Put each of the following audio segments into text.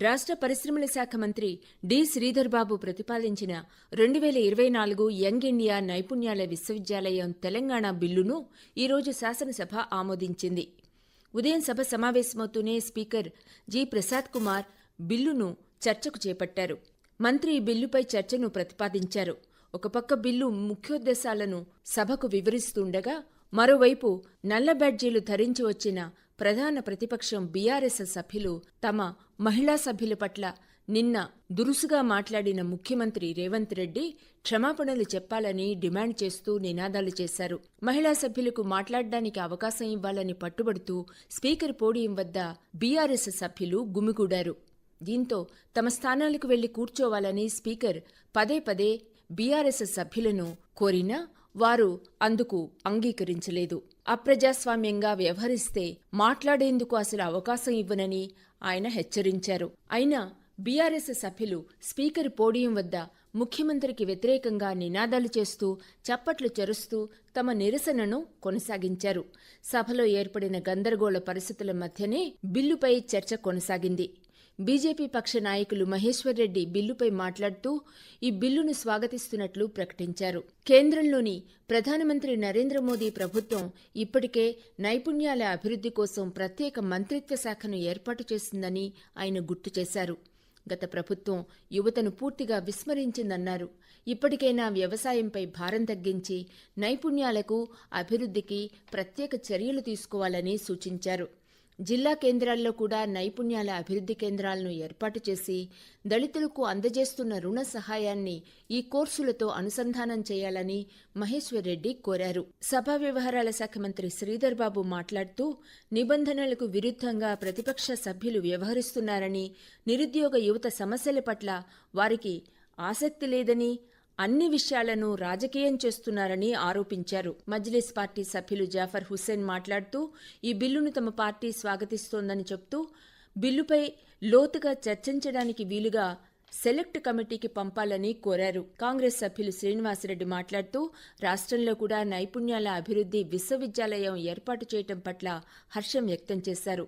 రాష్ట్ర పరిశ్రమల శాఖ మంత్రి డి. శ్రీధర్బాబు ప్రతిపాదించిన రెండు వేల ఇరవై నాలుగు యంగ్ ఇండియా నైపుణ్యాల విశ్వవిద్యాలయం తెలంగాణ బిల్లును ఈరోజు శాసనసభ ఆమోదించింది. ఉదయం సభ సమావేశమవుతూనే స్పీకర్ జి. ప్రసాద్ కుమార్ బిల్లును చర్చకు చేపట్టారు. మంత్రి బిల్లుపై చర్చను ప్రతిపాదించారు. ఒక పక్క బిల్లు ముఖ్యోద్దేశాలను సభకు వివరిస్తుండగా మరోవైపు నల్ల బ్యాడ్జీలు ధరించి వచ్చిన ప్రధాన ప్రతిపక్షం బీఆర్ఎస్ సభ్యులు తమ మహిళా సభ్యుల పట్ల నిన్న దురుసుగా మాట్లాడిన ముఖ్యమంత్రి రేవంత్ రెడ్డి క్షమాపణలు చెప్పాలని డిమాండ్ చేస్తూ నినాదాలు చేశారు. మహిళా సభ్యులకు మాట్లాడడానికి అవకాశం ఇవ్వాలని పట్టుబడుతూ స్పీకర్ పోడియం వద్ద బీఆర్ఎస్ సభ్యులు గుమిగూడారు. దీంతో తమ స్థానాలకు వెళ్ళి కూర్చోవాలని స్పీకర్ పదే పదే బీఆర్ఎస్ సభ్యులను కోరినా వారు అందుకు అంగీకరించలేదు. అప్రజాస్వామ్యంగా వ్యవహరిస్తే మాట్లాడేందుకు అసలు అవకాశం ఇవ్వనని ఆయన హెచ్చరించారు. అయినా బీఆర్ఎస్ సభ్యులు స్పీకర్ పోడియం వద్ద ముఖ్యమంత్రికి వ్యతిరేకంగా నినాదాలు చేస్తూ చప్పట్లు చెరుస్తూ తమ నిరసనను కొనసాగించారు. సభలో ఏర్పడిన గందరగోళ పరిస్థితుల మధ్యనే బిల్లుపై చర్చ కొనసాగింది. బీజేపీ పక్ష నాయకులు మహేశ్వర్ రెడ్డి బిల్లుపై మాట్లాడుతూ ఈ బిల్లును స్వాగతిస్తున్నట్లు ప్రకటించారు. కేంద్రంలోని ప్రధానమంత్రి నరేంద్ర మోదీ ప్రభుత్వం ఇప్పటికే నైపుణ్యాల అభివృద్ధి కోసం ప్రత్యేక మంత్రిత్వ శాఖను ఏర్పాటు చేసిందని ఆయన గుర్తు చేశారు. గత ప్రభుత్వం యువతను పూర్తిగా విస్మరించిందన్నారు. ఇప్పటికైనా వ్యవసాయంపై భారం తగ్గించి నైపుణ్యాలకు అభివృద్ధికి ప్రత్యేక చర్యలు తీసుకోవాలని సూచించారు. జిల్లా కేంద్రాల్లో కూడా నైపుణ్యాల అభివృద్ధి కేంద్రాలను ఏర్పాటు చేసి దళితులకు అందజేస్తున్న రుణ సహాయాన్ని ఈ కోర్సులతో అనుసంధానం చేయాలని మహేశ్వర్ రెడ్డి కోరారు. సభా వ్యవహారాల శాఖ మంత్రి శ్రీధర్ బాబు మాట్లాడుతూ నిబంధనలకు విరుద్ధంగా ప్రతిపక్ష సభ్యులు వ్యవహరిస్తున్నారని నిరుద్యోగ యువత సమస్యల పట్ల వారికి ఆసక్తి లేదని అన్ని విషయాలను రాజకీయం చేస్తున్నారని ఆరోపించారు. మజ్లిస్ పార్టీ సభ్యులు జాఫర్ హుస్సేన్ మాట్లాడుతూ ఈ బిల్లును తమ పార్టీ స్వాగతిస్తోందని చెప్తూ బిల్లుపై లోతుగా చర్చించడానికి వీలుగా సెలెక్ట్ కమిటీకి పంపాలని కోరారు. కాంగ్రెస్ సభ్యులు శ్రీనివాసరెడ్డి మాట్లాడుతూ రాష్ట్రంలో కూడా నైపుణ్యాల అభివృద్ధి విశ్వవిద్యాలయం ఏర్పాటు చేయటం పట్ల హర్షం వ్యక్తం చేశారు.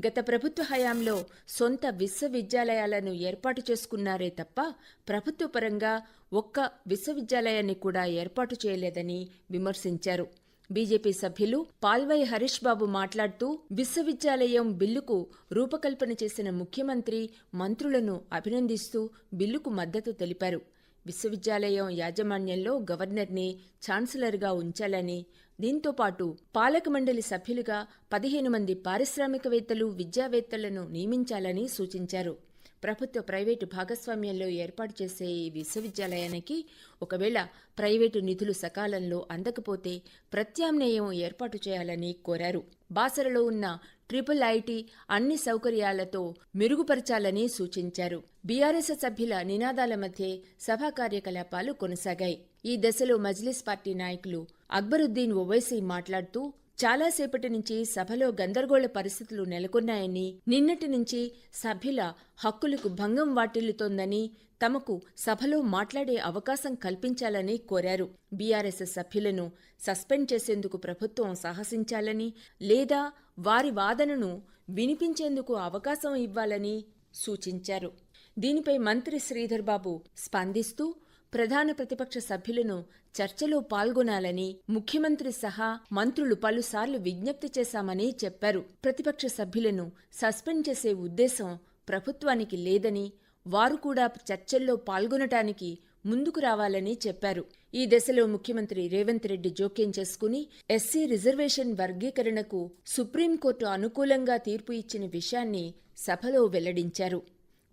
గత ప్రభుత్వ హయాంలో సొంత విశ్వవిద్యాలయాలను ఏర్పాటు చేసుకున్నారే తప్ప ప్రభుత్వ పరంగా ఒక్క విశ్వవిద్యాలయాన్ని కూడా ఏర్పాటు చేయలేదని విమర్శించారు. బీజేపీ సభ్యులు పాల్వై హరీష్ బాబు మాట్లాడుతూ విశ్వవిద్యాలయం బిల్లుకు రూపకల్పన చేసిన ముఖ్యమంత్రి మంత్రులను అభినందిస్తూ బిల్లుకు మద్దతు తెలిపారు. విశ్వవిద్యాలయం యాజమాన్యంలో గవర్నర్ని ఛాన్సలర్గా ఉంచాలని దీంతో పాటు పాలక మండలి సభ్యులుగా పదిహేను మంది పారిశ్రామికవేత్తలు విద్యావేత్తలను నియమించాలని సూచించారు. ప్రభుత్వ ప్రైవేటు భాగస్వామ్యంలో ఏర్పాటు చేసే ఈ విశ్వవిద్యాలయానికి ఒకవేళ ప్రైవేటు నిధులు సకాలంలో అందకపోతే ప్రత్యామ్నాయం ఏర్పాటు చేయాలని కోరారు. బాసరలో ఉన్న ట్రిపుల్ ఐటీ అన్ని సౌకర్యాలతో మెరుగుపరచాలని సూచించారు. బీఆర్ఎస్ సభ్యుల నినాదాల మధ్య సభా కార్యకలాపాలు కొనసాగాయి. ఈ దశలో మజ్లిస్ పార్టీ నాయకులు అక్బరుద్దీన్ ఒవైసీ మాట్లాడుతూ చాలాసేపటి నుంచి సభలో గందరగోళ పరిస్థితులు నెలకొన్నాయని నిన్నటి నుంచి సభ్యుల హక్కులకు భంగం వాటిల్లుతోందని తమకు సభలో మాట్లాడే అవకాశం కల్పించాలని కోరారు. బీఆర్ఎస్ సభ్యులను సస్పెండ్ చేసేందుకు ప్రభుత్వం సాహసించాలని లేదా వారి వాదనను వినిపించేందుకు అవకాశం ఇవ్వాలని సూచించారు. దీనిపై మంత్రి శ్రీధర్బాబు స్పందిస్తూ ప్రధాన ప్రతిపక్ష సభ్యులను చర్చలో పాల్గొనాలని ముఖ్యమంత్రి సహా మంత్రులు పలుసార్లు విజ్ఞప్తి చేశామని చెప్పారు. ప్రతిపక్ష సభ్యులను సస్పెండ్ చేసే ఉద్దేశం ప్రభుత్వానికి లేదని వారు కూడా చర్చల్లో పాల్గొనటానికి ముందుకు రావాలని చెప్పారు. ఈ దశలో ముఖ్యమంత్రి రేవంత్ రెడ్డి జోక్యం చేసుకుని ఎస్సీ రిజర్వేషన్ వర్గీకరణకు సుప్రీంకోర్టు అనుకూలంగా తీర్పు ఇచ్చిన విషయాన్ని సభలో వెల్లడించారు.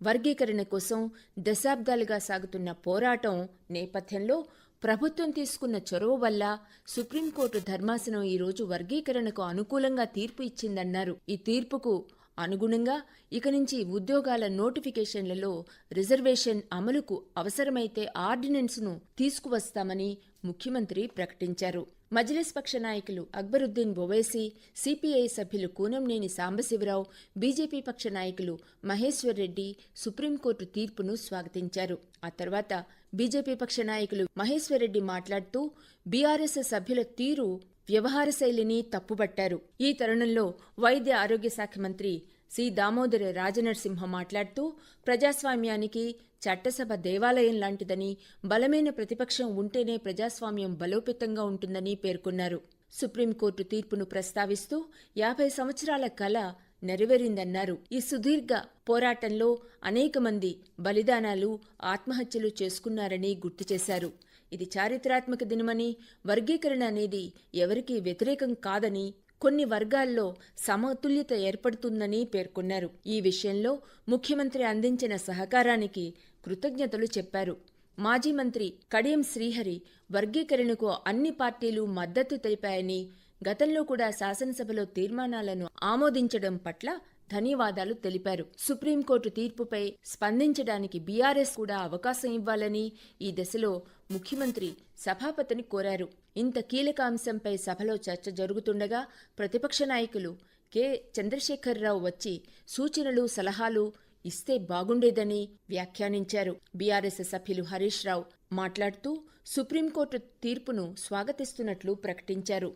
వర్గీకరణ కోసం దశాబ్దాలుగా సాగుతున్న పోరాటం నేపథ్యంలో ప్రభుత్వం తీసుకున్న చొరవ వల్ల సుప్రీంకోర్టు ధర్మాసనం ఈరోజు వర్గీకరణకు అనుకూలంగా తీర్పు ఇచ్చిందన్నారు. ఈ తీర్పుకు అనుగుణంగా ఇక నుంచి ఉద్యోగాల నోటిఫికేషన్లలో రిజర్వేషన్ అమలుకు అవసరమైతే ఆర్డినెన్స్ను తీసుకువస్తామని ముఖ్యమంత్రి ప్రకటించారు. మజ్లిస్ పక్ష నాయకులు అక్బరుద్దీన్ ఓవైసీ సిపిఐ సభ్యులు కూనంనేని సాంబశివరావు బీజేపీ పక్ష నాయకులు మహేశ్వర్ రెడ్డి సుప్రీంకోర్టు తీర్పును స్వాగతించారు. ఆ తర్వాత బీజేపీ పక్ష నాయకులు మహేశ్వర్ రెడ్డి మాట్లాడుతూ బీఆర్ఎస్ సభ్యుల తీరు వ్యవహార శైలిని తప్పుబట్టారు ఈ తరుణంలో వైద్య ఆరోగ్య శాఖ మంత్రి సి. దామోదర రాజనరసింహ మాట్లాడుతూ ప్రజాస్వామ్యానికి చట్టసభ దేవాలయం లాంటిదని బలమైన ప్రతిపక్షం ఉంటేనే ప్రజాస్వామ్యం బలోపేతంగా ఉంటుందని పేర్కొన్నారు. సుప్రీంకోర్టు తీర్పును ప్రస్తావిస్తూ యాభై సంవత్సరాల కల నెరవేరిందన్నారు. ఈ సుదీర్ఘ పోరాటంలో అనేక మంది బలిదానాలు ఆత్మహత్యలు చేసుకున్నారని గుర్తు చేశారు. ఇది చారిత్రాత్మక దినమని వర్గీకరణ అనేది ఎవరికీ వ్యతిరేకం కాదని కొన్ని వర్గాల్లో సమతుల్యత ఏర్పడుతుందని పేర్కొన్నారు. ఈ విషయంలో ముఖ్యమంత్రి అందించిన సహకారానికి కృతజ్ఞతలు చెప్పారు. మాజీ మంత్రి కడియం శ్రీహరి వర్గీకరణకు అన్ని పార్టీలు మద్దతు తెలిపాయని గతంలో కూడా శాసనసభలో తీర్మానాలను ఆమోదించడం పట్ల ధన్యవాదాలు తెలిపారు. సుప్రీంకోర్టు తీర్పుపై స్పందించడానికి బీఆర్ఎస్ కూడా అవకాశం ఇవ్వాలని ఈ దశలో ముఖ్యమంత్రి సభాపతిని కోరారు. ఇంత కీలక అంశంపై సభలో చర్చ జరుగుతుండగా ప్రతిపక్ష నాయకులు కె. చంద్రశేఖరరావు వచ్చి సూచనలు సలహాలు ఇస్తే బాగుండేదని వ్యాఖ్యానించారు. బీఆర్ఎస్ సభ్యులు హరీష్ రావు మాట్లాడుతూ సుప్రీంకోర్టు తీర్పును స్వాగతిస్తున్నట్లు ప్రకటించారు.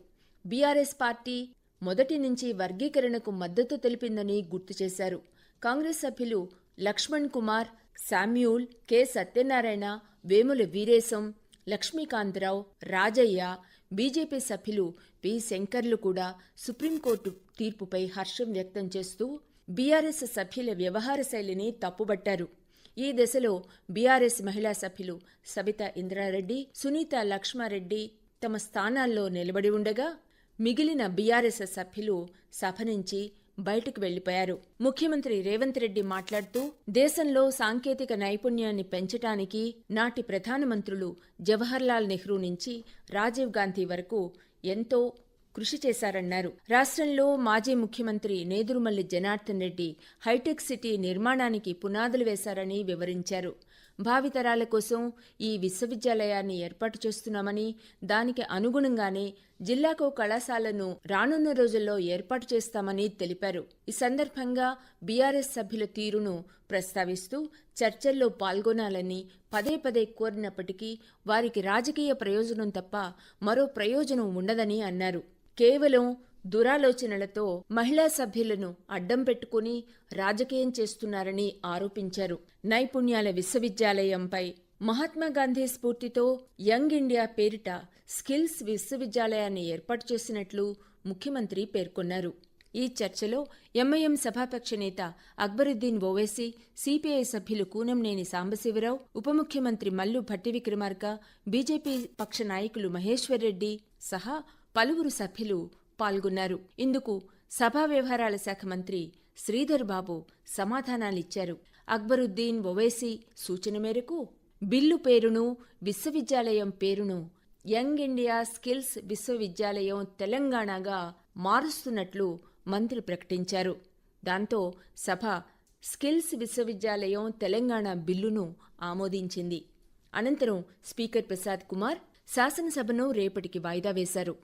బీఆర్ఎస్ పార్టీ మొదటి నుంచి వర్గీకరణకు మద్దతు తెలిపిందని గుర్తు చేశారు. కాంగ్రెస్ సభ్యులు Lakshman Kumar Samuel K. Satyanarayana Vemula Veeresham Lakshmikantharao Rajaiah BJP సభ్యులు పి. శంకర్లు కూడా సుప్రీంకోర్టు తీర్పుపై హర్షం వ్యక్తం చేస్తూ బీఆర్ఎస్ సభ్యుల వ్యవహార శైలిని తప్పుబట్టారు. ఈ దశలో బీఆర్ఎస్ మహిళా సభ్యులు సబిత ఇంద్రారెడ్డి సునీత లక్ష్మారెడ్డి తమ స్థానాల్లో నిలబడి ఉండగా మిగిలిన బీఆర్ఎస్ సభ్యులు సభ నుంచి బయటకు వెళ్ళిపోయారు ముఖ్యమంత్రి రేవంత్ రెడ్డి మాట్లాడుతూ దేశంలో సాంకేతిక నైపుణ్యాన్ని పెంచటానికి నాటి ప్రధానమంత్రులు జవహర్లాల్ నెహ్రూ నుంచి రాజీవ్ గాంధీ వరకు ఎంతో కృషి చేశారన్నారు. రాష్ట్రంలో మాజీ ముఖ్యమంత్రి నేదురుమల్లి జనార్దన్ రెడ్డి హైటెక్ సిటీ నిర్మాణానికి పునాదులు వేశారని వివరించారు. భావితరాల కోసం ఈ విశ్వవిద్యాలయాన్ని ఏర్పాటు చేస్తున్నామని దానికి అనుగుణంగానే జిల్లాకు కళాశాలను రానున్న రోజుల్లో ఏర్పాటు చేస్తామని తెలిపారు. ఈ సందర్భంగా బీఆర్ఎస్ సభ్యుల తీరును ప్రస్తావిస్తూ చర్చల్లో పాల్గొనాలని పదే పదే కోరినప్పటికీ వారికి రాజకీయ ప్రయోజనం తప్ప మరో ప్రయోజనం ఉండదని అన్నారు. కేవలం దురాలోచనలతో మహిళా సభ్యులను అడ్డం పెట్టుకుని రాజకీయం చేస్తున్నారని ఆరోపించారు. నైపుణ్యాల విశ్వవిద్యాలయంపై మహాత్మాగాంధీ స్ఫూర్తితో యంగ్ ఇండియా పేరిట స్కిల్స్ విశ్వవిద్యాలయాన్ని ఏర్పాటు చేసినట్లు ముఖ్యమంత్రి పేర్కొన్నారు. ఈ చర్చలో ఎంఐఎం సభాపక్ష నేత అక్బరుద్దీన్ ఓవైసీ సిపిఐ సభ్యులు కూనంనేని సాంబశివరావు ఉప ముఖ్యమంత్రి మల్లు భట్టి విక్రమార్క బీజేపీ పక్ష నాయకులు మహేశ్వర్ రెడ్డి సహా పలువురు సభ్యులు పాల్గొన్నారు. ఇందుకు సభా వ్యవహారాల శాఖ మంత్రి శ్రీధర్ బాబు సమాధానాలిచ్చారు. అక్బరుద్దీన్ ఒవైసీ సూచన మేరకు బిల్లు పేరును విశ్వవిద్యాలయం పేరును యంగ్ ఇండియా స్కిల్స్ విశ్వవిద్యాలయం తెలంగాణగా మారుస్తున్నట్లు మంత్రి ప్రకటించారు. దాంతో సభ స్కిల్స్ విశ్వవిద్యాలయం తెలంగాణ బిల్లును ఆమోదించింది. అనంతరం స్పీకర్ ప్రసాద్ కుమార్ శాసనసభను రేపటికి వాయిదా వేశారు.